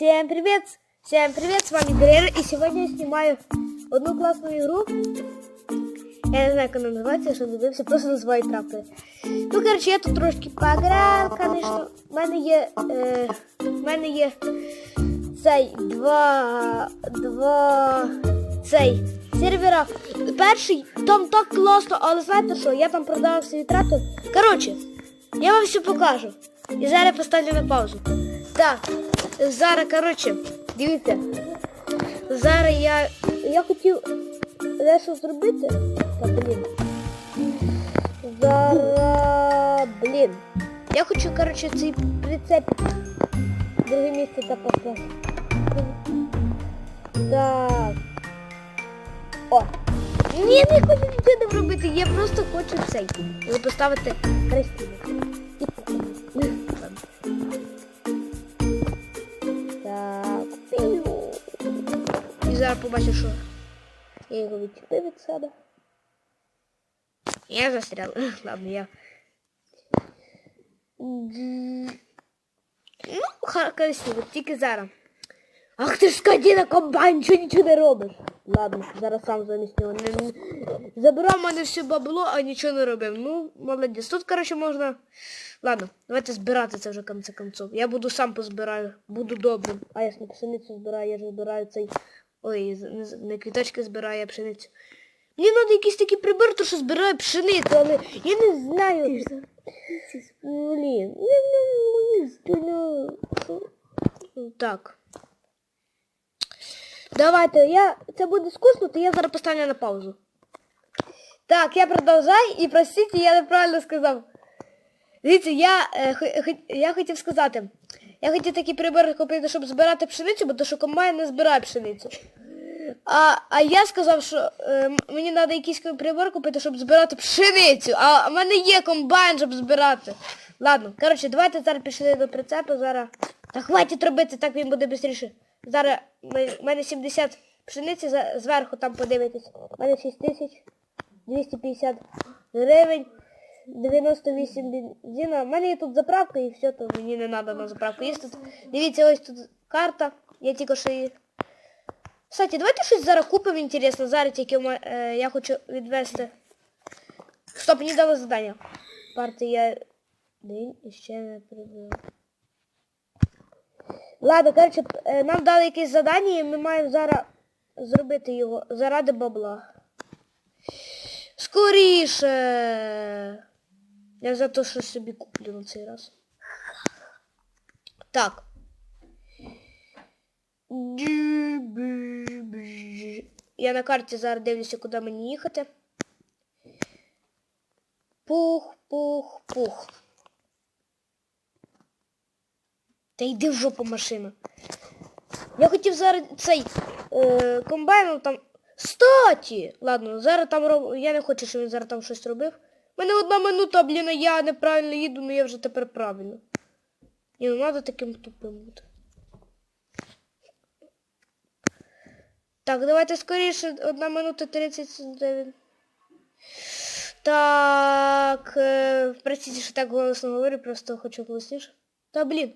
Всем привет! Всем привет, с вами Грер, и сегодня я снимаю одну классную игру. Я не знаю, как она називається, що дивився, просто називаю трактори. Ну, коротше, я тут трошки поіграв, звісно. У мене є. Е, в мене є цей два. два. цей сервера. Перший там так класно, але знаєте що, я там продав свій трактор. Коротше, я вам все покажу. І зараз поставлю на паузу. Так, зараз, коротше, дивіться. Зараз я. Я хотів дещо зробити. Та блін. Зараз. Блін. Я хочу, коротше, цей прицеп друге місце та поставити. Так. О! Ні, не хочу нічого не робити, я просто хочу цей. Поставити красиво. Зараз що я його відчепив від себе. Я застрял. Ладно, я. Ну, красиво, тільки зараз. Ах ти ж скотина, комбайн, нічого нічого не робиш. Ладно, зараз сам замість нього. Не. Забирав мене все бабло, а нічого не робив. Ну, молодець. Тут, коротше, можна. Ладно, давайте збирати це вже конце концов. Я буду сам позбираю, буду добрим. А я ж не пшеницю збираю, я ж збираю цей. Ой, не, квіточки збираю, а пшеницю. Мені треба якийсь такий прибор, то що збираю пшеницю, але я не знаю. Блін, не, не, Так. Давайте, я... Це буде скучно, то я зараз поставлю на паузу. Так, я продовжаю і простите, я неправильно сказав. Дивіться, я, е, я хотів сказати. Я хотів такий прибор купити, щоб збирати пшеницю, бо то що комбайн не збирає пшеницю. А, а я сказав, що е, мені треба якийсь прибор купити, щоб збирати пшеницю. А в мене є комбайн, щоб збирати. Ладно, коротше, давайте зараз пішли до прицепу, зараз. Та хватить робити, так він буде швидше. Зараз в мене 70 пшениці, зверху там подивитись. У мене 6250 гривень. 98 бензина. У мене є тут заправка і все, то мені не треба на заправку. Тут. Дивіться, ось тут карта. Я тільки що її. Кстати, давайте щось зараз купимо інтересно. Зараз тільки е, я хочу відвести. Стоп, мені дали задання. Партія. Блін, ще не прибув. Ладно, коротше, е, нам дали якесь задання і ми маємо зараз зробити його заради бабла. Скоріше. Я за те, що собі куплю на цей раз. Так. Я на карті зараз дивлюся, куди мені їхати. Пух, пух, пух. Та йди в жопу машина. Я хотів зараз цей е, комбайном там. Статі! Ладно, зараз там роб... Я не хочу, щоб він зараз там щось робив. Мене одна минута, блін, а я неправильно їду, ну я вже тепер правильно. Ні, ну треба таким тупим бути. Так, давайте скоріше, одна минута 39. Так, е, простите, що так голосно говорю, просто хочу голосніше. Та блін.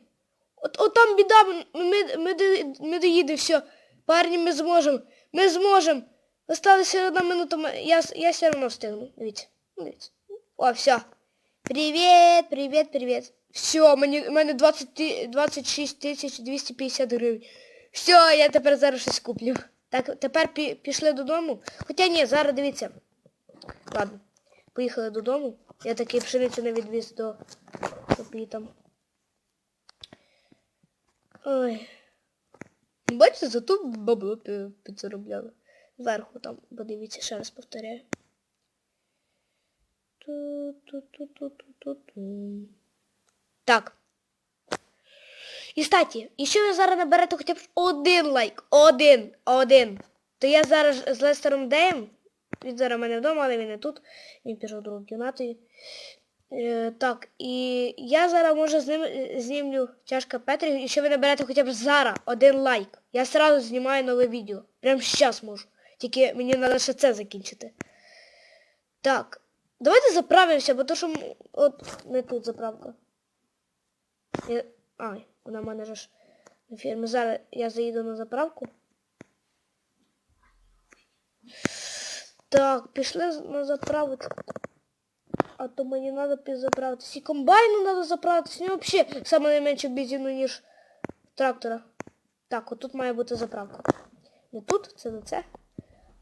От, от там біда, ми, ми, ми, ми доїдемо, все. Парні, ми зможемо. Ми зможемо. Осталася одна минута, я, я все одно встигну. Дивіться. Дивіться. О, все. Привіт, привіт, привіт. Все, у мене 20, 26 тисяч 250 гривень. Все, я тепер зараз щось куплю. Так, тепер пі, пішли додому. Хоча ні, зараз дивіться. Ладно. Поїхали додому. Я такий пшеницю не відвіз до щоб там. Ой. Бачите, зато бабло пі- підзаробляли. Зверху там, подивіться, ще раз повторяю. Так. І статі, якщо ви зараз наберете хоча б один лайк, один, один, то я зараз з Лестером Деєм, він зараз в мене вдома, але він не тут, він пішов до другу кімнату. Е, так, і я зараз може з ним е, знімлю чашка Петрі, якщо ви наберете хоча б зараз один лайк. Я сразу знімаю нове відео. Прямо зараз можу. Тільки мені треба ще це закінчити. Так. Давайте заправимося, бо то що от не тут заправка. Я... Ай, вона в мене ж на фірмі. Зараз я заїду на заправку. Так, пішли на заправочку. А то мені треба підзаправитись. І комбайну треба заправитись. У нього взагалі саме найменше бензину, ніж трактора. Так, отут має бути заправка. Не тут, це не це.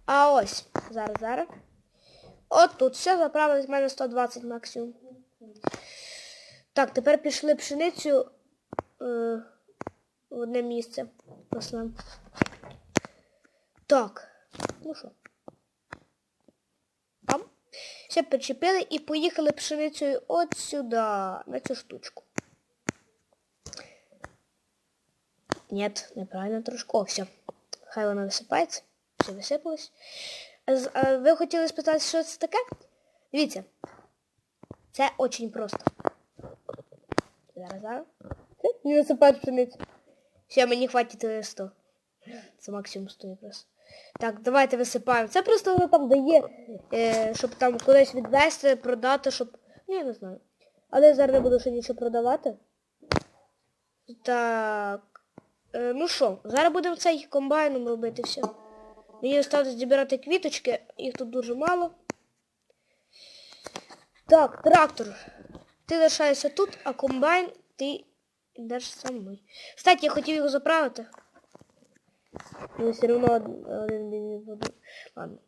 А ось. Зараз, зараз. От тут все заправилось, в мене 120 максимум. Так, тепер пішли пшеницю е, в одне місце. Послем. Так. Ну що? Там. Все причепили і поїхали пшеницею от сюди, на цю штучку. Нет, неправильно трошки. О, все. Хай вона висипається. Все висипалось. Ви хотіли спитати, що це таке? Дивіться. Це очень просто. Зараз, зараз. Не висипають пшеницю. Все, мені хватить е, 100. Це максимум 100 якраз. Так, давайте висипаємо. Це просто воно там дає, е, щоб там кудись відвести, продати, щоб... Ну, я не знаю. Але я зараз не буду ще нічого продавати. Так. Е, ну що, зараз будемо цей комбайном робити все. Мені осталось зібрати квіточки, їх тут дуже мало. Так, трактор. Ти лишаєшся тут, а комбайн ти йдеш со. Кстати, я хотів його заправити. Але все одно один, бензин буде. Ладно.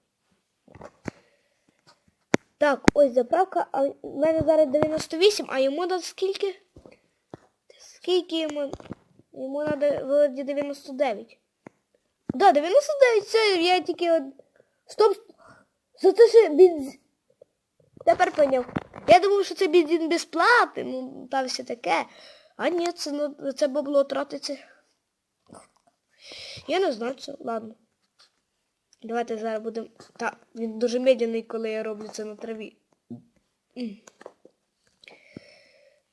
Так, ось заправка, а в мене зараз 98, а йому дати скільки? Скільки йому? Йому треба вроді 99. Да, 99, це я тільки... од- Стоп! За це ще бензин. Тепер поняв. Я думав, що це бензин безплатний, ну там все таке. А ні, це, ну, це бабло тратиться. Я не знаю це. Ладно. Давайте зараз будемо... Та, він дуже медленний, коли я роблю це на траві.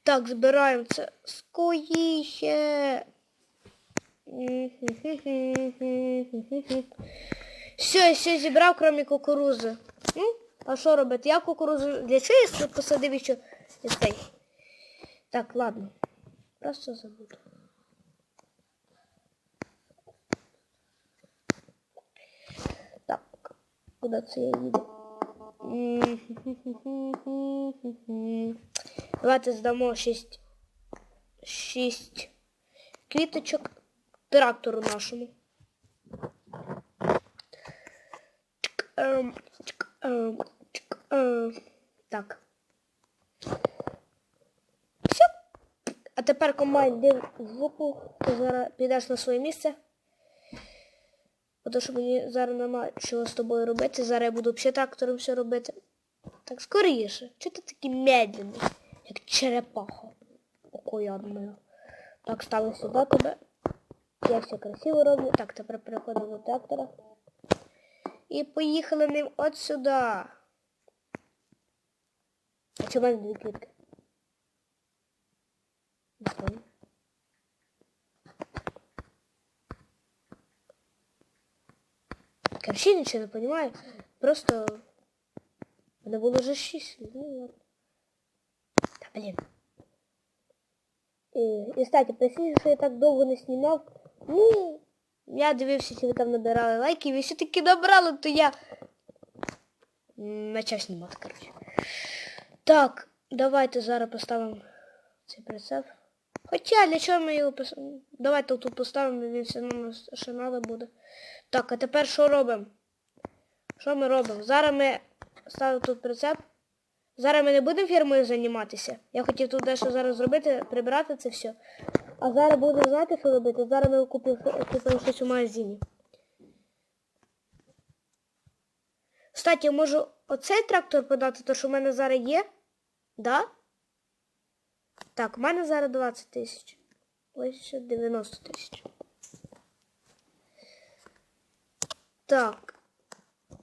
Так, збираємо це скоріше. Все, все зібрав, крім кукурузи. Ну, а що робити? Я кукурузу для чого посадив і цей? Так, ладно. Просто забуду. Так, куди це я їду? Давайте здамо 6 6 квіточок трактору нашому. Ем, ем, ем. Так. Все. А тепер комбайн йди в жопу. Ти зараз підеш на своє місце. Тому що мені зараз нема чого з тобою робити. Зараз я буду взагалі трактором все робити. Так скоріше. Чого ти такий медленний, як черепаха? Окоядною. Так, ставлю сюди тебе. Я все красиво роблю. Так, тепер переходимо до трактора. І поїхали ним от сюди. А чому в мене дві квітки? Не знаю. Короче, нічого не розумію. Просто мене було вже 6. Ну, ладно. Та, блін. І, і кстати, простите, що я так довго не знімав. Ну, я дивився, ви там набирали лайки, і все-таки набрали, то я м, почав знімати, коротше. Так, давайте зараз поставимо цей прицеп. Хоча для чого ми його пос... Давайте тут поставимо, він все одно треба буде. Так, а тепер що робимо? Що ми робимо? Зараз ми ставимо тут прицеп. Зараз ми не будемо фірмою займатися. Я хотів тут дещо зараз зробити, прибрати це все. А зараз будемо знати, що робити. Зараз ми купимо, щось у магазині. Кстати, я можу оцей трактор продати, то що в мене зараз є. Да? Так, у мене зараз 20 тисяч. Ось ще 90 тисяч. Так.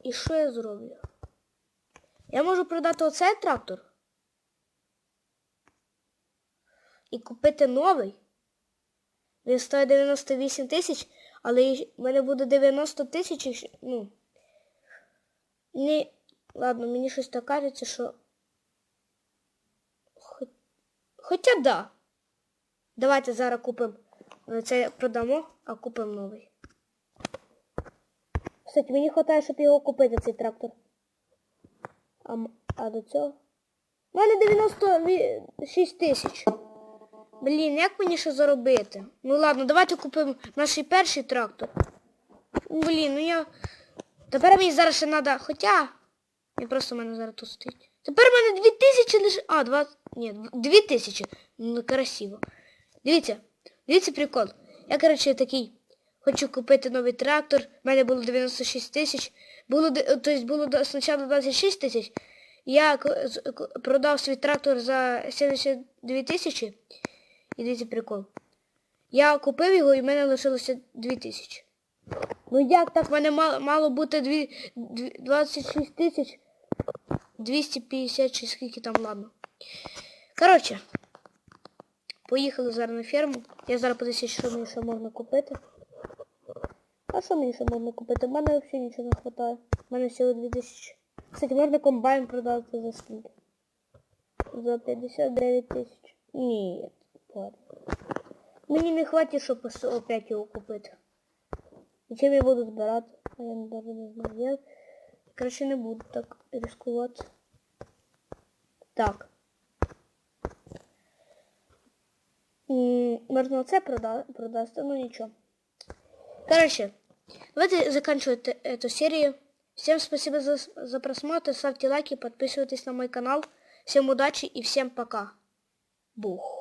І що я зроблю? Я можу продати оцей трактор. І купити новий. Він стоїть 98 тисяч, але в мене буде 90 тисяч, ну. Ні, ладно, мені щось так кажеться, що. Хо- Хоча да. Давайте зараз купимо Але це продамо, а купимо новий. Кстати, мені вистачає, щоб його купити, цей трактор. А, а до цього? У мене 96 тисяч. Блін, як мені ще заробити? Ну ладно, давайте купимо наш перший трактор. Блін, ну я. Тепер мені зараз ще треба. Хоча. Він просто в мене зараз тут стоїть. Тепер в мене 2000 лише. А, 20. Ні, 2000. Ну, красиво. Дивіться, дивіться прикол. Я, коротше, такий. Хочу купити новий трактор. У мене було 96 тисяч. Було, тобто було спочатку 26 тисяч. Я продав свій трактор за 72 тисячі. І дивіться прикол. Я купив його і в мене лишилося 2 тисячі. Ну як так? В мене мало, мало бути дві, дві- 26 тисяч 250 чи скільки там, ладно. Коротше, поїхали зараз на ферму. Я зараз подивлюся, що мені ще можна купити. А що мені ще можна купити? У мене взагалі нічого не вистачає. У мене всього 2000. Кстати, можна комбайн продати за скільки? За 59 тисяч. Ні, ладно. Мені не хватить, щоб ос- опять його купити. І чим я буду збирати? А я навіть не знаю. Я, коротше, не буду так ризикувати. Так. М, Можна оце прода продасти, ну нічого. Короче, давайте заканчивать э- эту серию. Всем спасибо за, за просмотр, ставьте лайки, подписывайтесь на мой канал. Всем удачи и всем пока. Бух.